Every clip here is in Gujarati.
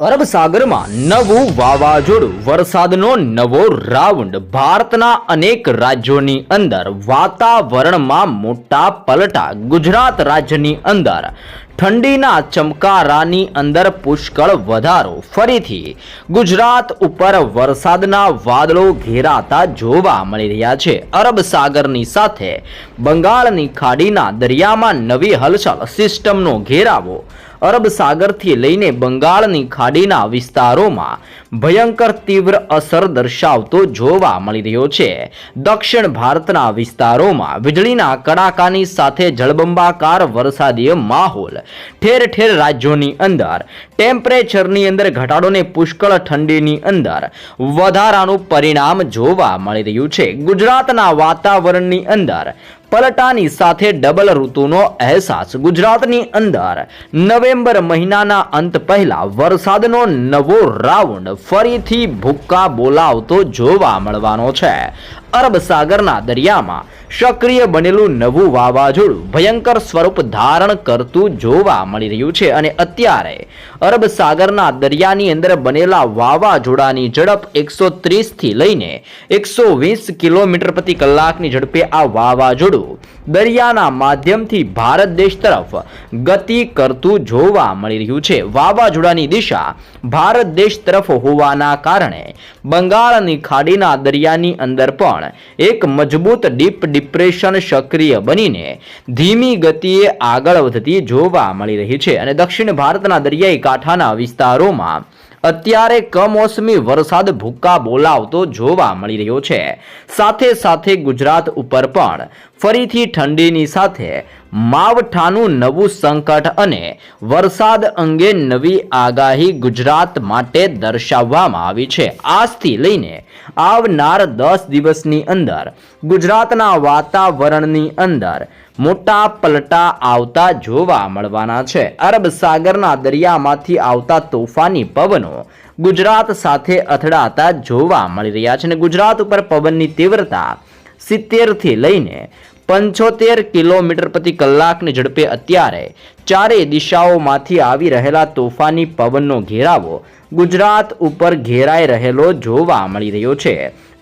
અરબ સાગરમાં નવું વાવાઝોડું, વરસાદનો નવો રાઉન્ડ, ભારતના અનેક રાજ્યોની અંદર વાતાવરણમાં મોટા પલટા, ગુજરાત રાજ્યની અંદર ઠંડીના ચમકારાની અંદર પુષ્કળ વધારો. ફરીથી ગુજરાત ઉપર વરસાદના વાદળો ઘેરાતા જોવા મળી રહ્યા છે. અરબ સાગરની સાથે બંગાળની ખાડીના દરિયામાં નવી હલચલ, સિસ્ટમનો ઘેરાવો. અરબ સાગરથી લઈને બંગાળની ખાડીના વિસ્તારોમાં ભયંકર તીવ્ર અસર દર્શાવતો જોવા મળી રહ્યો છે. દક્ષિણ ભારતના વિસ્તારોમાં વીજળીના કડાકાની સાથે જળબંબાકાર વરસાદીય માહોલ ઠેર ઠેર રાજ્યોની અંદર. ટેમ્પરેચરની અંદર ઘટાડોને પુષ્કળ ઠંડીની અંદર વધારાનું પરિણામ જોવા મળી રહ્યું છે. ગુજરાતના વાતાવરણની અંદર પલટાની સાથે ડબલ ઋતુનો અહેસાસ ગુજરાતની અંદર. નવેમ્બર મહિનાના અંત પહેલા વરસાદનો નવો રાઉન્ડ ફરીથી ભૂક્કા બોલાવતો જોવા મળવાનો છે. અરબ સાગરના દરિયામાં સક્રિય બનેલું નવું વાવાઝોડું ભયંકર સ્વરૂપ ધારણ કરતું જોવા મળી રહ્યું છે અને અત્યારે અરબ સાગરના દરિયાની અંદર બનેલા વાવાઝોડાની ઝડપ એકસો ત્રીસથી લઈને એકસો વીસ કિલોમીટર પ્રતિ કલાકની ઝડપે આ વાવાઝોડું દરિયાના માધ્યમથી ભારત દેશ તરફ ગતિ કરતું જોવા મળી રહ્યું છે. વાવાઝોડાની દિશા ભારત દેશ તરફ હોવાના કારણે બંગાળની ખાડીના દરિયાની અંદર પણ એક મજબૂત ડીપ ડિપ્રેશન સક્રિય બનીને ધીમી ગતિએ આગળ વધતી જોવા મળી રહી છે અને દક્ષિણ ભારતના દરિયાઈ કાંઠાના વિસ્તારોમાં અત્યારે કમોસમી વરસાદ ભૂક્કા બોલાવતો જોવા મળી રહ્યો છે. સાથે સાથે ગુજરાત ઉપર પણ ફરીથી ઠંડીની સાથે માવઠાનું નવું સંકટ અને વરસાદ અંગે નવી આગાહી ગુજરાત માટે દર્શાવવામાં આવી છે. આજથી લઈને આવનાર દસ દિવસની અંદર ગુજરાતના વાતાવરણની અંદર મોટા પલટા આવતા જોવા મળવાના છે. અરબ સાગરના દરિયામાંથી આવતા તોફાની પવનો ગુજરાત સાથે અથડાતા જોવા મળી રહ્યા છે અને ગુજરાત ઉપર પવનની તીવ્રતા સિત્તેરથી લઈને પંચોતેર કિલોમીટર પ્રતિ કલાકની ઝડપે અત્યારે ચારેય દિશાઓમાંથી આવી રહેલા તોફાની પવનનો ઘેરાવો ગુજરાત ઉપર ઘેરાઈ રહેલો જોવા મળી રહ્યો છે.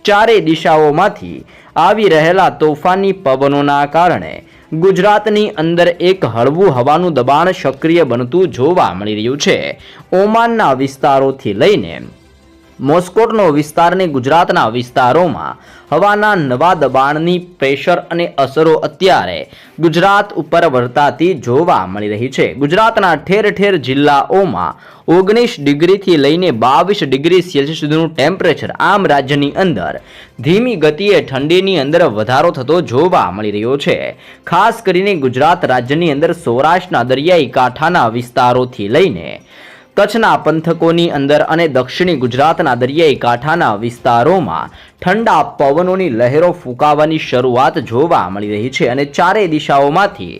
ચારેય દિશાઓમાંથી આવી રહેલા તોફાની પવનોના કારણે ગુજરાતની અંદર એક હળવું હવાનું દબાણ સક્રિય બનતું જોવા મળી રહ્યું છે. ઓમાનના વિસ્તારોથી લઈને મોસ્કોટનો વિસ્તારને ગુજરાતના વિસ્તારોમાં હવાના નવા દબાણની પ્રેશર અને અસરો અત્યારે ગુજરાત ઉપર વર્તાતી જોવા મળી રહી છે. ગુજરાતના ઠેર ઠેર જિલ્લાઓમાં ઓગણીસ ડિગ્રીથી લઈને બાવીસ ડિગ્રી સેલ્સિયસ સુધીનું ટેમ્પરેચર આમ રાજ્યની અંદર ધીમી ગતિએ ઠંડીની અંદર વધારો થતો જોવા મળી રહ્યો છે. ખાસ કરીને ગુજરાત રાજ્યની અંદર સૌરાષ્ટ્રના દરિયાઈ કાંઠાના વિસ્તારોથી લઈને કચ્છના પંથકોની અંદર અને દક્ષિણી ગુજરાતના દરિયાઈ કાંઠાના વિસ્તારોમાં ઠંડા પવનોની લહેરો ફૂંકાવાની શરૂઆત જોવા મળી રહી છે અને ચારેય દિશાઓમાંથી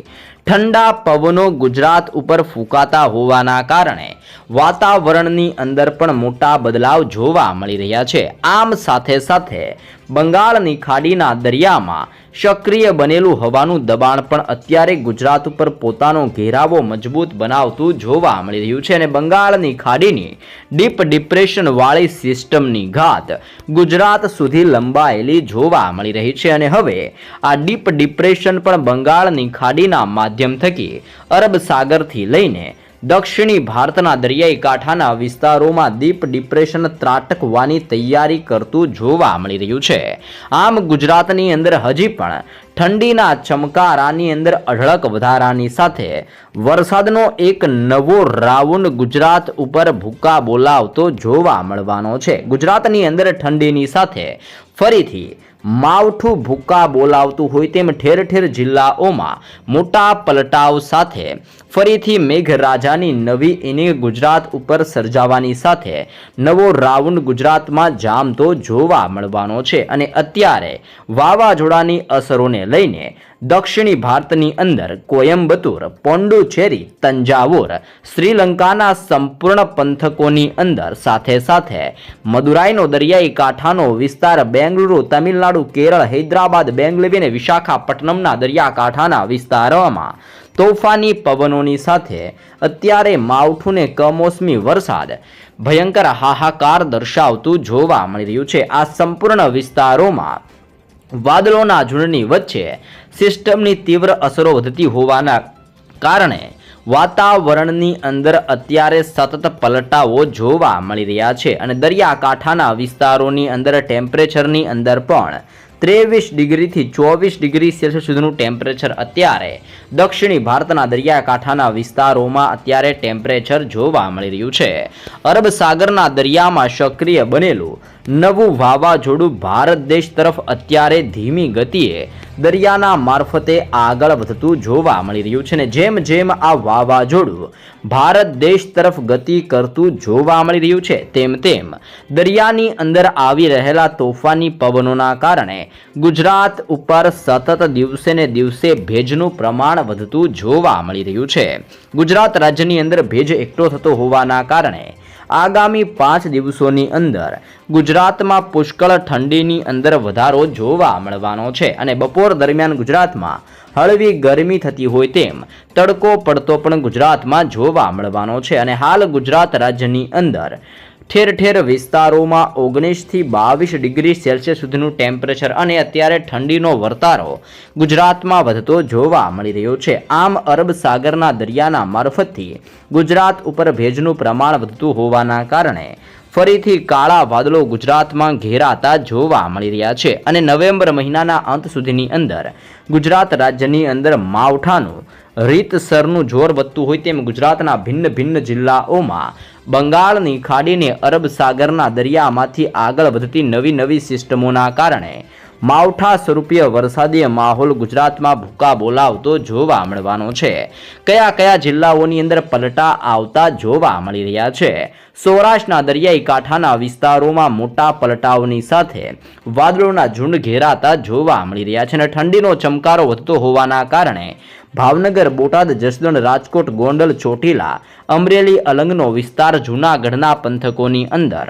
ઠંડા પવનો ગુજરાત ઉપર ફૂંકાતા હોવાના કારણે વાતાવરણની અંદર પણ મોટા બદલાવ જોવા મળી રહ્યા છે. આમ સાથે સાથે બંગાળની ખાડીના દરિયામાં સક્રિય બનેલું હવાનું દબાણ પણ અત્યારે ગુજરાત ઉપર પોતાનો ઘેરાવો મજબૂત બનાવતું જોવા મળી રહ્યું છે અને બંગાળની ખાડીની ડીપ ડિપ્રેશનવાળી સિસ્ટમની ઘાત ગુજરાત સુધી લંબાયેલી જોવા મળી રહી છે અને હવે આ ડીપ ડિપ્રેશન પણ બંગાળની ખાડીના માધ્યમ થકી અરબ સાગરથી લઈને દક્ષિણી ભારતના દરિયાઈ કાંઠાના વિસ્તારોમાં દીપ ડિપ્રેશન ત્રાટકવાની તૈયારી કરતું જોવા મળી રહ્યું છે. આમ ગુજરાતની અંદર હજી પણ ઠંડીના ચમકારાની અંદર અઢળક વધારાની સાથે વરસાદનો એક નવો રાઉન્ડ ગુજરાત ઉપર ભૂકા બોલાવતો જોવા મળવાનો છે. ગુજરાતની અંદર ઠંડીની સાથે ફરીથી માવઠું ભૂકા બોલાવતું હોય તેમ ઠેર ઠેર જિલ્લાઓમાં મોટા પલટાવ સાથે ફરીથી મેઘરાજાની નવી ઇનિંગ ગુજરાત ઉપર સર્જાવાની સાથે નવો રાઉન્ડ ગુજરાતમાં જામતો જોવા મળવાનો છે. અને અત્યારે વાવાઝોડાની અસરોને લઈને દક્ષિણી ભારતની અંદર કોયમ્બતુર પોંડુચેરી, તંજાવુર, શ્રીલંકાના સંપૂર્ણ પંથકોની અંદર સાથે સાથે મદુરાઈનો દરિયાઈ કાંઠાનો વિસ્તાર, બેંગલુરુ, તમિલનાડુ, કેરળ, હૈદરાબાદ બેંગલુરુ અને વિશાખાપટ્ટનમના દરિયાકાંઠાના વિસ્તારોમાં તોફાની પવનોની સાથે અત્યારે માવઠુંને કમોસમી વરસાદ ભયંકર હાહાકાર દર્શાવતું જોવા મળી રહ્યું છે. આ સંપૂર્ણ વિસ્તારોમાં વાદળોના ઝુંડની વચ્ચે સિસ્ટમની તીવ્ર અસરો વધતી હોવાના કારણે વાતાવરણની અંદર અત્યારે સતત પલટાઓ જોવા મળી રહ્યા છે અને દરિયાકાંઠાના વિસ્તારોની અંદર ટેમ્પરેચરની અંદર પણ ત્રેવીસ ડિગ્રીથી ચોવીસ ડિગ્રી સેલ્સિયસ સુધીનું ટેમ્પરેચર અત્યારે દક્ષિણી ભારતના દરિયાકાંઠાના વિસ્તારોમાં અત્યારે ટેમ્પરેચર જોવા મળી રહ્યું છે. અરબ સાગરના દરિયામાં સક્રિય બનેલું નવું વાવાઝોડું ભારત દેશ તરફ અત્યારે ધીમી ગતિએ દરિયાના મારફતે આગળ વધતું જોવા મળી રહ્યું છે ને જેમ જેમ આ વાવાઝોડું ભારત દેશ તરફ ગતિ કરતું જોવા મળી રહ્યું છે, તેમ તેમ દરિયાની અંદર આવી રહેલા તોફાની પવનોના કારણે ગુજરાત ઉપર સતત દિવસે ને દિવસે ભેજનું પ્રમાણ વધતું જોવા મળી રહ્યું છે. ગુજરાત રાજ્યની અંદર ભેજ એકઠો થતો હોવાના કારણે આગામી પાંચ દિવસોની અંદર ગુજરાતમાં પુષ્કળ ઠંડીની અંદર વધારો જોવા મળવાનો છે અને બપોર દરમિયાન ગુજરાતમાં હળવી ગરમી થતી હોય તેમ તડકો પડતો પણ ગુજરાતમાં જોવા મળવાનો છે. અને હાલ ગુજરાત રાજ્યની અંદર ઠેર ઠેર વિસ્તારોમાં ઓગણીસથી બાવીસ ડિગ્રી સેલ્સિયસ સુધીનું ટેમ્પરેચર અને અત્યારે ઠંડીનો વર્તારો ગુજરાતમાં વધતો જોવા મળી રહ્યો છે. આમ અરબ સાગરના દરિયાના મારફતથી ગુજરાત ઉપર ભેજનું પ્રમાણ વધતું હોવાના કારણે ફરીથી કાળા વાદળો ગુજરાતમાં ઘેરાતા જોવા મળી રહ્યા છે અને નવેમ્બર મહિનાના અંત સુધીની અંદર ગુજરાત રાજ્યની અંદર માવઠાનું રીતસરનું જોર વધતું હોય તેમ ગુજરાતના ભિન્ન ભિન્ન જિલ્લાઓમાં બંગાળની ખાડીને અરબ સાગરના દરિયામાંથી આગળ વધતી નવી નવી સિસ્ટમોના કારણે માવઠા સ્વરૂપીય વરસાદી માહોલ ગુજરાતમાં ભૂકા બોલાવતો જોવા મળવાનો છે. કયા કયા જિલ્લાઓની અંદર પલટા આવતા જોવા મળી રહ્યા છે? સૌરાષ્ટ્રના દરિયાઈ કાંઠાના વિસ્તારોમાં મોટા પલટાઓની સાથે વાદળોના ઝુંડ ઘેરાતા જોવા મળી રહ્યા છે અને ઠંડીનો ચમકારો વધતો હોવાના કારણે ભાવનગર, બોટાદ, જસદણ, રાજકોટ, ગોંડલ, ચોટીલા, અમરેલી, અલંગનો વિસ્તાર જૂનાગઢના પંથકોની અંદર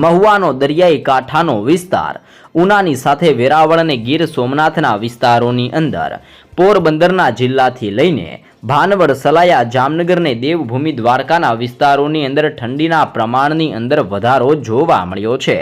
મહુવાનો દરિયાઈ કાંઠાનો વિસ્તાર. ઉનાની સાથે વેરાવળ અને ગીર સોમનાથના વિસ્તારોની અંદર. પોરબંદરના જિલ્લાથી લઈને ભાનવડ, સલાયા જામનગરને દેવભૂમિ દ્વારકાના વિસ્તારોની અંદર ઠંડીના પ્રમાણની અંદર વધારો જોવા મળ્યો છે.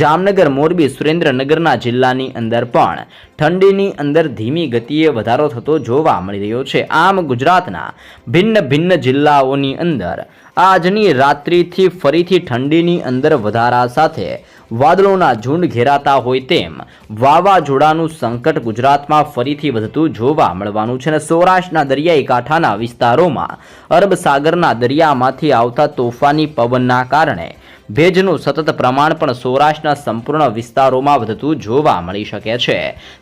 જામનગર, મોરબી, સુરેન્દ્રનગરના જિલ્લાની અંદર પણ ઠંડીની અંદર ધીમી ગતિએ વધારો થતો જોવા મળી રહ્યો છે. આમ ગુજરાતના ભિન્ન ભિન્ન જિલ્લાઓની અંદર આજની રાત્રિથી ફરીથી ઠંડીની અંદર વધારા સાથે વાદળોના ઝુંડ ઘેરાતા હોય તેમ વાવાઝોડાનું સંકટ ગુજરાતમાં ફરીથી વધતું જોવા મળવાનું છે અને સૌરાષ્ટ્રના દરિયાઈ કાંઠાના વિસ્તારોમાં અરબ સાગરના દરિયામાંથી આવતા તોફાની પવનના કારણે ભેજનું સતત પ્રમાણ પણ સૌરાષ્ટ્રના સંપૂર્ણ વિસ્તારોમાં વધતું જોવા મળી શકે છે.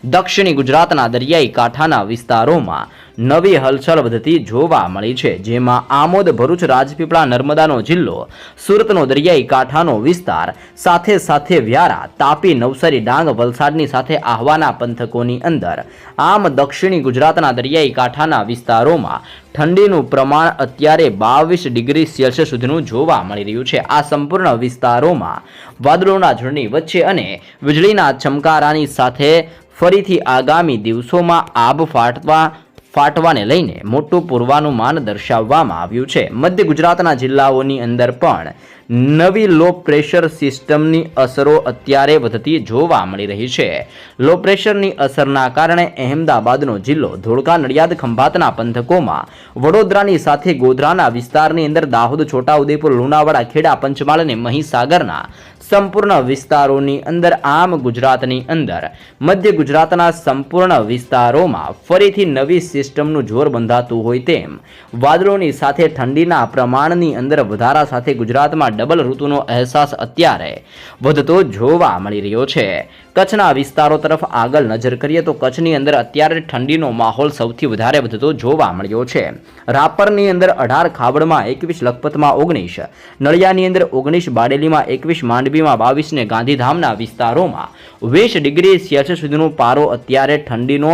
દક્ષિણી ગુજરાતના દરિયાઈ કાંઠાના વિસ્તારોમાં નવી હલચલ વધતી જોવા મળી છે, જેમાં આમોદ, ભરૂચ, રાજપીપળા, નર્મદાનો જિલ્લો, સુરતનો દરિયાઈ કાંઠાનો વિસ્તાર, સાથે સાથે વ્યારા, તાપી, નવસારી, ડાંગ, વલસાડની સાથે આહવાના પંથકોની અંદર. આમ દક્ષિણી ગુજરાતના દરિયાઈ કાંઠાના વિસ્તારોમાં ઠંડીનું પ્રમાણ અત્યારે બાવીસ ડિગ્રી સેલ્સિયસ સુધીનું જોવા મળી રહ્યું છે. આ સંપૂર્ણ વિસ્તારોમાં વાદળોના ઝુંડની વચ્ચે અને વીજળીના ચમકારાની સાથે ફરીથી આગામી દિવસોમાં આબ ફાટવા ફાટવાને લઈને મોટું પૂર્વાનુમાન દર્શાવવામાં આવ્યું છે. મધ્ય ગુજરાતના જિલ્લાઓની અંદર પણ નવી લો પ્રેશર સિસ્ટમની અસરો અત્યારે વધતી જોવા મળી રહી છે. લો પ્રેશરની અસરના કારણે અહેમદાબાદનો જિલ્લો ધોળકા નડિયાદ ખંભાતના પંથકોમાં વડોદરાની સાથે ગોધરાના વિસ્તારની અંદર દાહોદ, છોટાઉદેપુર, લુણાવાડા, ખેડા, પંચમહાલ અને મહીસાગરના સંપૂર્ણ વિસ્તારોની અંદર આમ ગુજરાતની અંદર મધ્ય ગુજરાતના સંપૂર્ણ વિસ્તારોમાં ફરીથી નવી સિસ્ટમનું જોર બંધાતું હોય તેમ વાદળોની સાથે ઠંડીના પ્રમાણની અંદર વધારા સાથે ગુજરાતમાં ડબલ ઋતુનો અહેસાસ અત્યારે વધતો જોવા મળી રહ્યો છે. કચ્છના વિસ્તારો તરફ આગળ નજર કરીએ તો કચ્છની અંદર અત્યારે ઠંડીનો માહોલ સૌથી વધારે વધતો જોવા મળ્યો છે. રાપરની અંદર અઢાર ખાબડમાં એકવીસ લખપતમાં ઓગણીસ, નળિયાની અંદર ઓગણીસ, બાડેલીમાં એકવીસ, માંડવીમાં બાવીસ ને ગાંધીધામના વિસ્તારોમાં વીસ ડિગ્રી સેલ્સિયસ સુધીનો પારો અત્યારે ઠંડીનો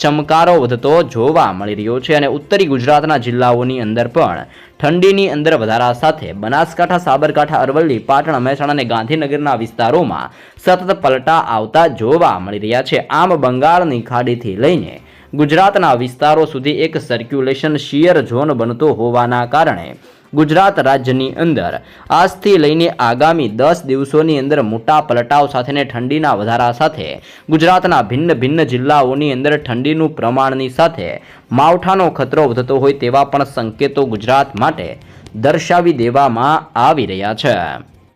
ચમકારો વધતો જોવા મળી રહ્યો છે અને ઉત્તરી ગુજરાતના જિલ્લાઓની અંદર પણ ઠંડીની અંદર વધારા સાથે બનાસકાંઠા, સાબરકાંઠા, અરવલ્લી, પાટણ, મહેસાણા અને ગાંધીનગરના વિસ્તારોમાં સતત પલટા આવતા જોવા મળી રહ્યા છે. આમ બંગાળની ખાડીથી લઈને ગુજરાતના વિસ્તારો સુધી એક સર્ક્યુલેશન શિયર ઝોન બનતો હોવાના કારણે ગુજરાત રાજ્યની અંદર. આજથી લઈને આગામી દસ દિવસોની અંદર મોટા પલટાવ સાથેને ઠંડીના વધારા સાથે ગુજરાતના ભિન્ન ભિન્ન જિલ્લાઓની અંદર ઠંડીનું પ્રમાણની સાથે માવઠાનો ખતરો વધતો હોય તેવા પણ સંકેતો ગુજરાત માટે દર્શાવી દેવામાં આવી રહ્યા છે.